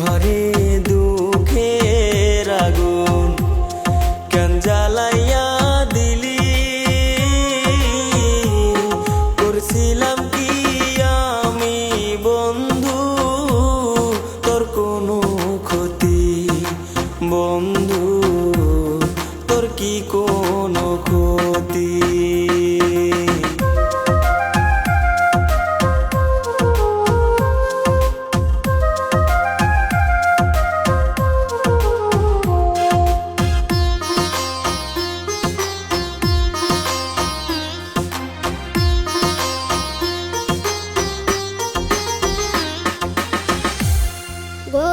ঘরে দুঃখের আগুন কেন জ্বালাইয়া দিলি? করছিলাম কি আমি, বন্ধু? তোর কোনো ক্ষতি, বন্ধু? তোর কি কোন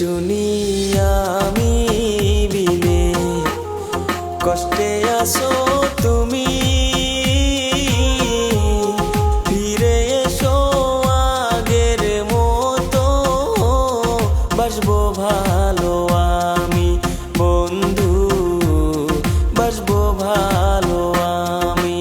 শুনি আমি বিনে কষ্টে আসো তুমি। ফিরে এসো আগের মতো। বাসবো ভালো আমি, বন্ধু। বাসবো ভালো আমি।